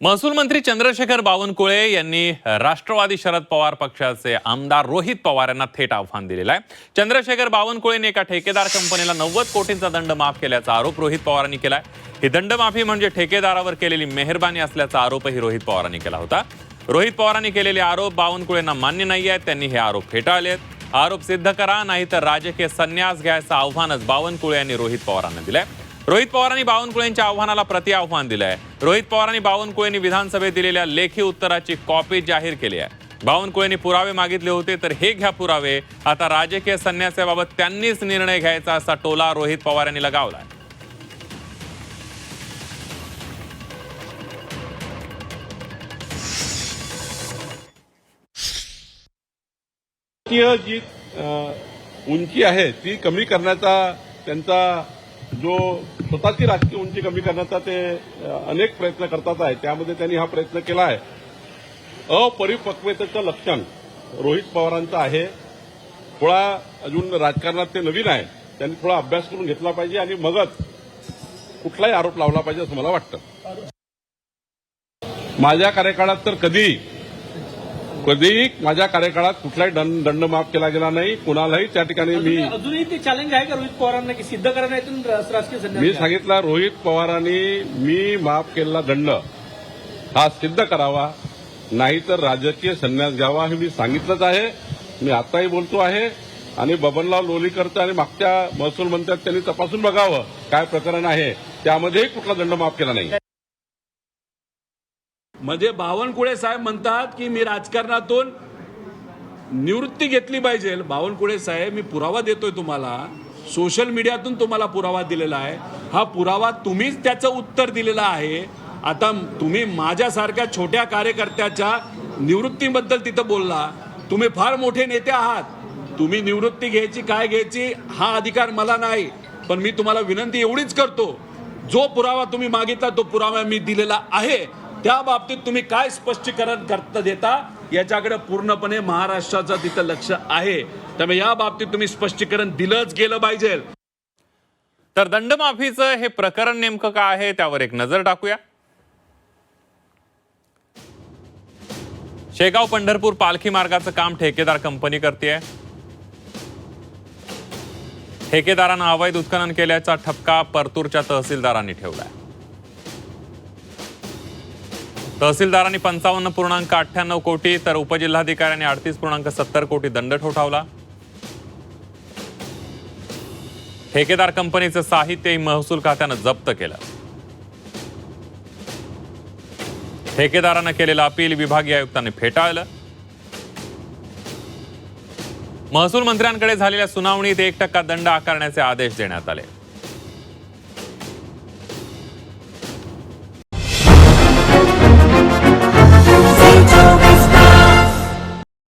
महसूल मंत्री चंद्रशेखर बावनकुळे यांनी राष्ट्रवादी शरद पवार पक्षाचे आमदार रोहित पवार यांना थेट आव्हान दिलेलं आहे. चंद्रशेखर बावनकुळेंनी एका ठेकेदार कंपनीला नव्वद कोटींचा दंड माफ केल्याचा आरोप रोहित पवारांनी केलाय. ही दंडमाफी म्हणजे ठेकेदारावर केलेली मेहरबानी असल्याचा आरोपही रोहित पवारांनी केला होता. रोहित पवारांनी केलेले आरोप बावनकुळेंना मान्य नाही आहेत त्यांनी हे आरोप फेटाळलेत आरोप सिद्ध करा नाहीतर राजकीय संन्यास घ्यायचं आव्हानच बावनकुळे यांनी रोहित पवारांना दिलंय. रोहित पवारांनी बावनकुळेंच्या आव्हानाला प्रति आव्हान आहे रोहित पवारांनी बावनकुळेंनी विधानसभेत दिलेल्या लेखी उत्तराची कॉपी जाहीर केली आहे. बावनकुळेंनी पुरावे मागितले होते तर हे घ्या पुरावे. आता राजकीय संन्यासाबाबत त्यांनीच निर्णय घ्यायचा असा टोला रोहित पवार यांनी लगावलाय. जी उंची आहे ती कमी करण्याचा त्यांचा जो स्वतःची राजकीय उंची कमी करण्याचा ते अनेक प्रयत्न करतात आहे त्यामध्ये त्यांनी हा प्रयत्न केला आहे. अपरिपक्वतेचं लक्षण रोहित पवारांचं आहे. थोडा अजून राजकारणात ते नवीन आहे. त्यांनी थोडा अभ्यास करून घेतला पाहिजे आणि मगच कुठलाही आरोप लावला पाहिजे असं मला वाटतं. माझ्या कार्यकाळात तर कधी कधी माझ्या कार्यकाळात कुठलाही दंड दंड माफ केला गेला नाही. कुणालाही त्या ठिकाणी मी अजूनही ते चॅलेंज आहे का रोहित पवारांना की सिद्ध करण्यातून मी? सांगितलं रोहित पवारांनी मी माफ केलेला दंड हा सिद्ध करावा. नाहीतर राजकीय संन्यास घ्यावा हे मी सांगितलंच आहे. मी आताही बोलतो आहे. आणि बबनराव लोलीकरचं आणि मागच्या महसूल मंत्र्यात त्यांनी तपासून बघावं काय प्रकरण आहे. त्यामध्येही कुठला दंड माफ केला नाही. म्हणजे बावनकुळे साहेब म्हणतात की मी राजकारणातून निवृत्ती घेतली पाहिजे. बावनकुळे साहेब मी पुरावा देतोय तुम्हाला. सोशल मीडियातून तुम्हाला पुरावा दिलेला आहे. हा पुरावा तुम्हीच त्याचं उत्तर दिलेलं आहे. आता तुम्ही माझ्यासारख्या छोट्या कार्यकर्त्याच्या निवृत्तीबद्दल तिथं बोलला. तुम्ही फार मोठे नेते आहात. तुम्ही निवृत्ती घ्यायची काय घ्यायची हा अधिकार मला नाही. पण मी तुम्हाला विनंती एवढीच करतो. जो पुरावा तुम्ही मागितला तो पुरावा मी दिलेला आहे. त्या बाबतीत तुम्ही काय स्पष्टीकरण करता देता याच्याकडे पूर्णपणे महाराष्ट्राचं तिथं लक्ष आहे. त्यामुळे या बाबतीत तुम्ही स्पष्टीकरण दिलंच गेलं पाहिजे. तर दंडमाफीचं हे प्रकरण नेमकं काय आहे त्यावर एक नजर टाकूया. शेगाव पंढरपूर पालखी मार्गाचं काम ठेकेदार कंपनी करते ठेकेदारानं अवैध उत्खनन केल्याचा ठपका परतूरच्या तहसीलदारांनी ठेवलाय. तहसीलदारांनी पंचावन्न पूर्णांक अठ्ठ्याण्णव कोटी तर उपजिल्हाधिकाऱ्यांनी अडतीस पूर्णांक सत्तर कोटी दंड ठोठावला. ठेकेदार कंपनीचं साहित्यही महसूल खात्यानं जप्त केलं. ठेकेदारानं केलेलं अपील विभागीय आयुक्तांनी फेटाळलं. महसूल मंत्र्यांकडे झालेल्या सुनावणीत एक टक्का दंड आकारण्याचे आदेश देण्यात आले.